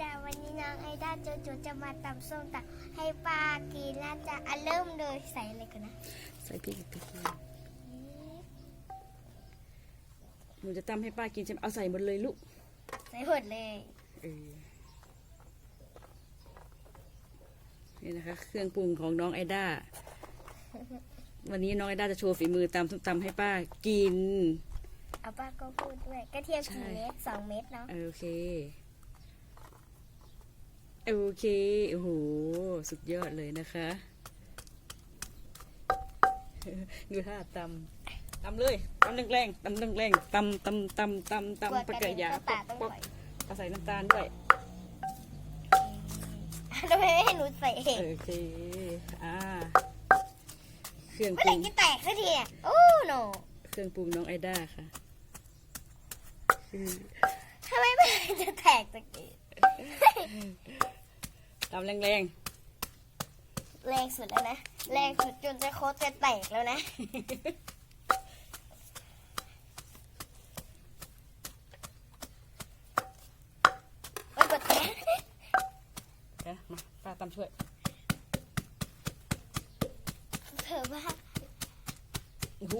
จ้าวันนี้น้องไอด้าโจโจจะมาตำส้มตำให้ป้ากินนะจ๊ะอะเริ่มเลยใส่อะไรกันนะใส่พริกพริกหนูจะตำให้ป้ากินใช่ไหมเอาใส่หมดเลยลูกใส่หมดเลยเออนี่นะคะ เครื่องปรุงของน้องไอด้า วันนี้น้องไอด้าจะโชว์ฝีมือตำส้มตำให้ป้ากิน เอาป้าก็พูดด้วยกระเทียมใช่กี่เม็ดสองเม็ดเนาะโอเค โอเค โอ้โห สุดยอดเลยนะคะ ดูท่าตำตำเลยตำแรงๆตำแรงๆตำตำตำตำกลัวตำกปะระกะเด็นยาเข้าตาต้องป๊อกปล่อยเอาใส่น้ำตาลด้วยทำไมไม่ให้หนูใส่เองโอเค อ่า เครื่องเมื่ปอไหรุร่งจะแตกสักทีอะโอ้โนเครื่องปรุงน้องไอด้าค่ะคือทำไมไม่จะแตกสักที ตำแรงแรงสุดแล้วนะ แรงสุดจนจะโคตรจะแตกแล้วนะ โอ้ยกดแตกๆนะมาป้าตำช่วย เธอว่าโอ้โห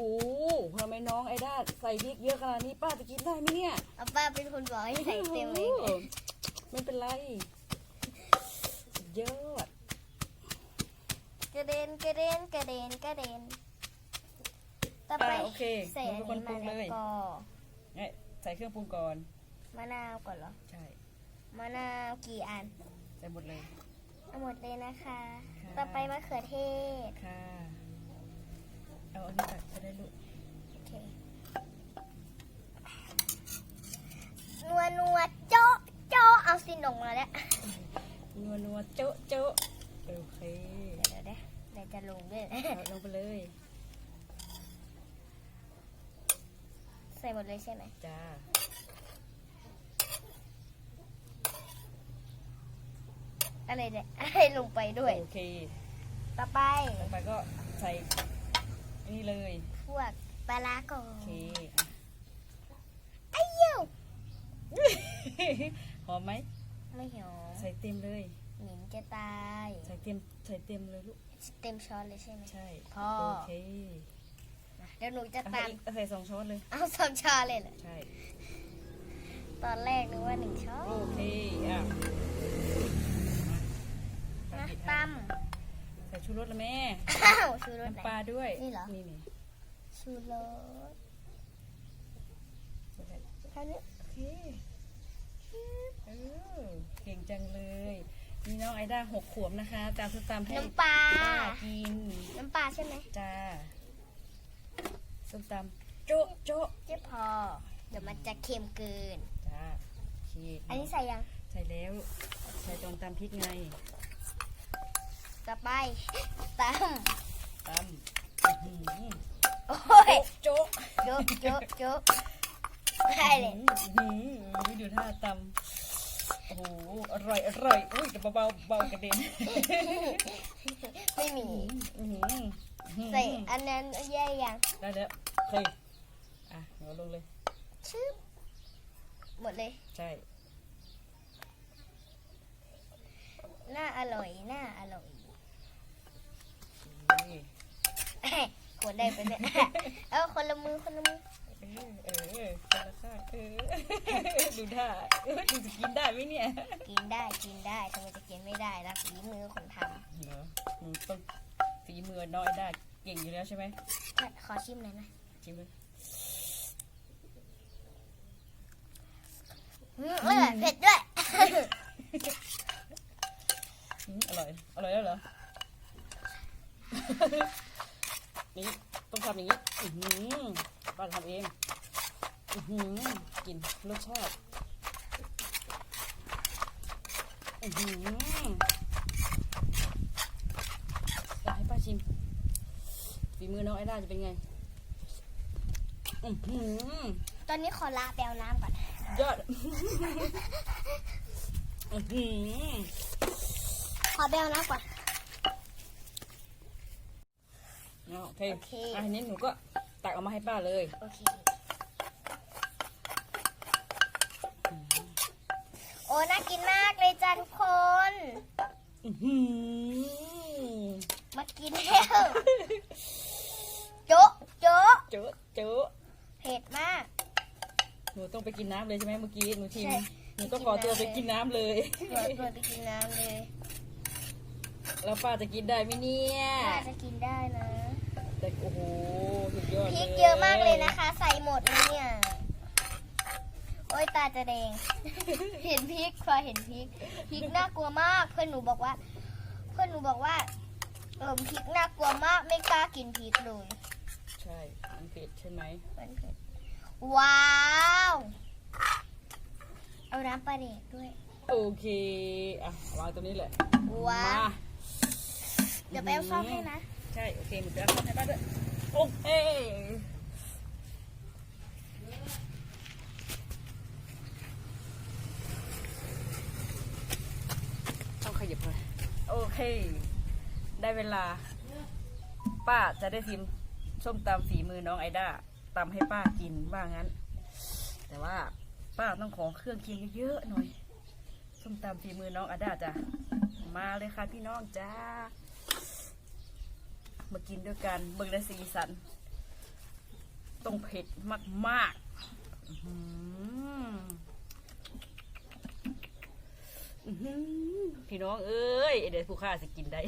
ทำไมน้องไอด้าใส่พริกเยอะขนาดนี้ป้าจะกินได้ไหมเนี่ย เอาป้าเป็นคนบอกให้ใส่เต็มเลย โอ้โหไม่เป็นไรสุดยอด ก ระเด็นกระเด็นกระเด็นกระเด็นต่อไปอ่าโอเคใส่หอันูนเป็นคนนี้ปรุมางเลแล้วย ก็เนี่ยใส่เครื่องปรุงก่อน มะนาวก่อนเหรอใช่ มะนาวกี่อันใส่หมดเลย เอาหมดเลยนะคะ ค่ะ ต่อไปมะเขือเทศค่ะ เอาอันนี้ตัดจะได้ลูกโอเคนัวนัวโจ๊ะโจ๊ะเอาสินงมาแล้วนัวนัวโจ๊ะโจ๊ะโอเค จะลงด้วยเอาลงไปเลย ใส่หมดเลยใช่ไหมจ้า อะไรเนี่ยอะไรลงไปด้วย โอเค ต่อไปต่อไปก็ใส่อันนี่เลย พวกปลาร้าก่อโอนเคอะ ไอ้เหี้ยวหอมไหม ไม่เหี่ยวใส่เต็มเลย หมินจะตาย ใส่เต็ม ใส่เต็มเลยลูก เต็มช้อนเลยใช่ไหมใช่พอโอเคเดี๋ยวหนูจะเอาตาม อีกเอาใส่สองช้อนเลย เอาสองช้อนเลยเหรอใช่ ตอนแรกนึกว่าหนึ่งช้อนโอเค อะนะผิดตอะใส่ชูรสละแม่ำอ้าวชูรสไหน น้ำปลาด้วย นี่เหรอ นี่นี่ชูรสใส่แค่นี้โอเค เออ เก่งจังเลย นี่น้องไอด้าหกขวบนะคะตามส้มตำให้น้ำปลา ป้ากินน้ำปลาใช่ไหมจ้าส้มตำโจ๊ะโจ๊ะเจ๊พอ เดี๋ยวมันจะเค็มเกิน จ้าโอเคอันนี้ใส่ยัง ใส่แล้ว ใส่ตอนตำพริกไงต่อไปตตำอื้อหือำโอ้ยโจ๊ะโจ๊ะโจ๊ะโจ๊ะได้เลยอื้อหืออุ้ยดูท่าตำ โอ้โหอร่อยอร่อยอุ้ยแต่เบาเบาเบากระเด็นไม่มีอื้อหืออื้อหือใส่อันนั้นแย่ยังได้แล้วเคยอะเอาลงเลย ชึบหมดเลย ใช่ น่าอร่อยน่าอร่อยนี่ คนได้ไปเนี่ย เอาคนละมือคนละมือเออเออคนละข้างเออดูท่าเออดูจะกินได้ไหมเนี่ยกินได้กินได้ทำไมจะกินไม่ได้ล่ะฝีมือคนทเหรอหนูต้องฝีมือน้อยได้เก่งอยู่แล้วใช่ไหมำขอชิมหน่อยนะชิมเลยอืมเออเผ็ดด้วย อืมอร่อย อร่อยแล้วเหรอ นี่ต้องทำอย่างนี้ อือหือป้าทำเอง อือหือกินรสชาติ อือหืออยากให้ป้าชิม ฝี มือน้องไอด้าจะเป็นไงอือหือตอนนี้ขอลาแปลน้ำก่อน ยอดอือหือขอแปลน้ำก่อน เอาโอเคโอเคอันนี้หนูก็ตักออกมาให้ป้าเลย โอเค โอ้น่ากินมากเลยจ้าทุกคน อื้อหือมากินแล้วโจ๊ะโจ๊ะเจอเจอเผ็ดมาก หนูต้องไปกินน้ำเลยใช่ไหมเมื่อกี้หนูชิมใช่ หนูต้องขอตัวไปกินน้ำเลยเดี๋ยวตัวไปกินน้ำเลยแล้วป้าจะกินได้ไหมเนี่ยน่าจะกินได้นะแต่โอ้โหสุดยอดพเลยริกเยอะมากเลยนะคะ ใส่หมดเลยเนี่ย โอ้ยตาจะแดง เห็นพริกพอเห็นพริกพริกน่ากลัวมาก เพื่อนหนูบอกว่า เพื่อนหนูบอกว่าเออพริกน่ากลัวมากไม่กล้ากินพริกเลยใช่มันเผ็ดใช่ไหมมันเผ็ดว้าว เอาน้ำปลาเด็กด้วย โอเค อะวางตรงนี้แหละว้าวมาเดี๋ยวไปเอาซ่อมให้นะ ใช่ โอเคหนูไปเอาซ่อมให้ป้าด้วยโอเคต้องขยับเลย โอเค ได้เวลา ป้าจะได้ทิม ส้มตำฝีมือน้องไอด้าตำให้ป้ากินว่างั้น แต่ว่าป้าต้องขอเครื่องเคียงเยอะๆหน่อย ส้มตำฝีมือน้องไอด้าจ้ะมาเลยค่ะพี่น้องจ้ามากินด้วยกันเบิ่งได้สีสันต้องเผ็ดมากๆพี่น้องเอ้ยเดี๋ยวผู้ข้าจะกินได้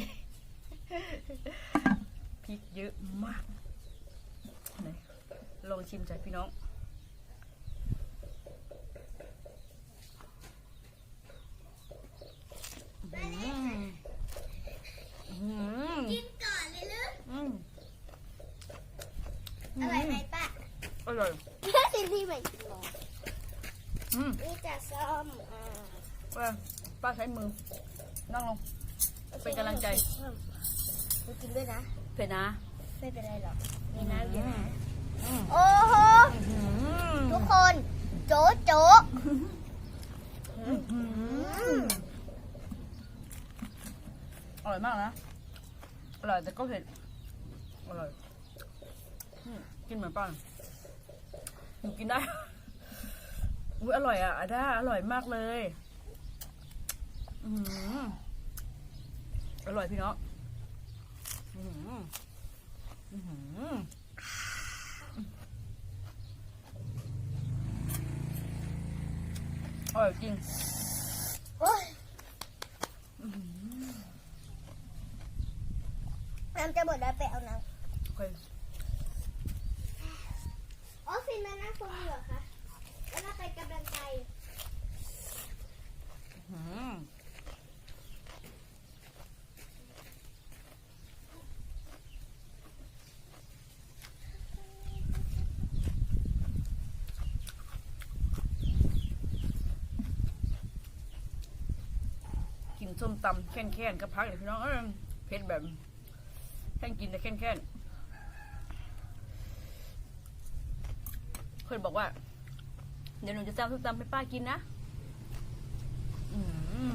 พริกเยอะมาก ลองชิมจ้ะพี่น้องอื้อหืออื้อหือกินก่อนเลยลึกอืมอร่อยไหมป้าอร่อยสิ่งที่ไม่กินหรออืมนี่จะซ่อมอ่าป้าป้าใช้มือ นั่งลง เป็นกำลังใจหนูกินด้วยนะ เผ็ดนะ ไม่เป็นไรหรอกมีน้ำเยอะนะอืม โอ้โหอื้อหือทุกคน โจ๊ะโจ๊ะอื้อหืออร่อยมากนะ อร่อยแต่ก็เผ็ด อร่อยอืมกินเหมือนป้าหนูกินได้ อุ้ยอร่อยอะอาด้าอร่อยมากเลย อือหืออร่อยพี่น้องอือหืออื้อหืออ ร่อยจริง โอ้ยน้ำจะหมดแล้วไปเอาน้ โอเคำอ๋อฟินมานั่งตรงนี้เหรอคะแล้วเราไปกำลังใจ อืมกิน ส้มตำแค้นๆกับพักเลยพี่น้องเอ้ยเผ็ดแบบแค่กินแต่แค้นๆเพื่อนบอกว่า เดี๋ยวหนูจะจำส้มตำให้ป้ากินนะ อืม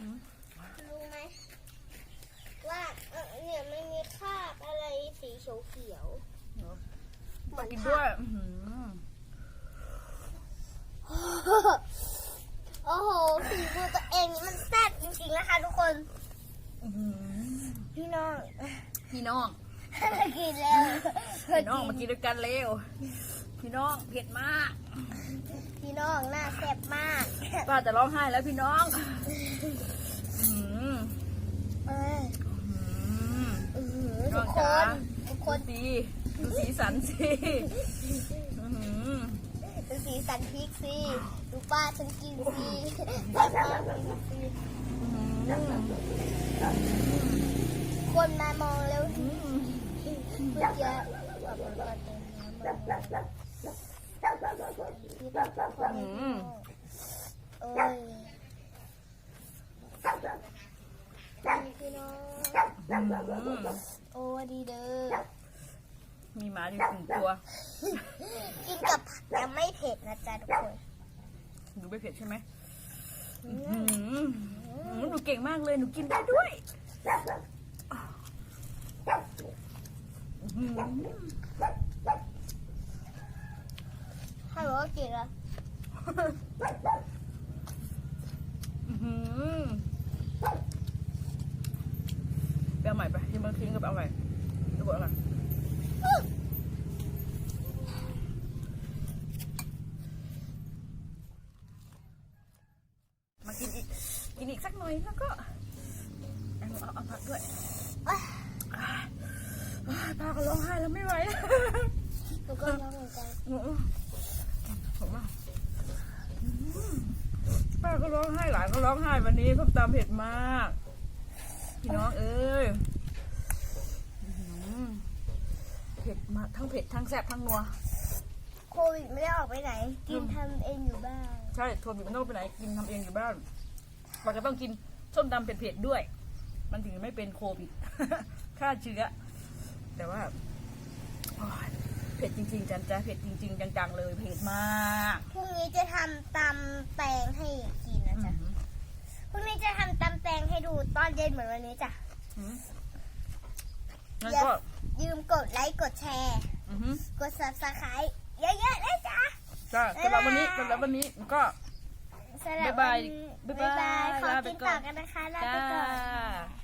อืม รู้ไหมว่าเอ่อเนี่ยมันมีคราบอะไรสีเขียวๆเหมือน กิน ค ด้ว ราบ ยอื้อหือ โอ้โหฝีมือตัวเองนี่มันแซ่บจริงๆนะ คะทุกคนอื้อหือพี่น้องพี่น้องมากินแล้วพี่น้องมากินด้วยกันเร็วพี่น้องเผ็ดมาก พี่น้องหน้าแซ่บมากป้าจะร้องไห้แล้วพี่น้องอื้อหือเอออื้อหืออื้อหือน้ทุองกคจ๋านทุกคนดีดูสีสันสิอื้อหือดูสีสันพริกสิดูป้าฉันกินสิป้ากินสิ อื้อหือคนมามองแล้วเมื่อกี้แบบมันก็เต็มน้ำมาที่แบบคนไม่มองเอ้ยพี่น้องอื้อหือโอ้ดีเด้อมีหมาอยู่หนึ่งตัว กินกับผักยังไม่เผ็ดนะจ๊ะทุกคน ดูไม่เผ็ดใช่ไหมอื้อ หนูเก่งมากเลยหนูกินได้ด้วยอื้อหือ ถ้าบอกว่ากินแล้ว อื้อหือไปเอาใหม่ไปที่มันทิ้งก็ไปเอาใหม่ดูบอกอะไรมากินอี กกินอีกสักหน่อยแล้วก็เอาเอาเอาผักด้วยอ่าป้าก็ร้องไห้แล้วไม่ไหวหนูก็ร้องเหมือนกันผมว่าป้าก็ร้องไห้หลานก็ร้องไห้วันนี้ส้มตำเผ็ดมาก พี่น้องเอ้ยอื้อหือเผ็ดมากทั้งเผ็ดทั้งแซ่บทั้งนัวโควิดไม่ได้ออกไปไหน กินทำเองอยู่บ้าน ใช่ทัวร์บิบโน่ไปไหนกินทำเองอยู่บ้าน เราจะต้องกินส้มตำเผ็ดๆด้วย มันถึงไม่เป็นโควิดฆ่าเชื้อ แต่ว่าโอ๊ยเผ็ดจริงๆจันจ้าเผ็ดจริง ๆ จังๆเลยเผ็ดมากพรุ่งนี้จะทำตำแตงให้กินนะจ๊ะพรุ่งนี้จะทำตำแตงให้ดูตอนเย็นเหมือนวันนี้จ้ะอืมงั้นก็ยืมกดไลค์กดแชร์อือหือกด subscribe เยอะๆเลยจ้ะจ้าสำหรับวันนี้สำหรับวันนี้ก็ สำหรับบ๊ายบายวันบ๊ายบายขอลาไปกินก่อน ต่อกันนะคะลาจ้าไปก่อน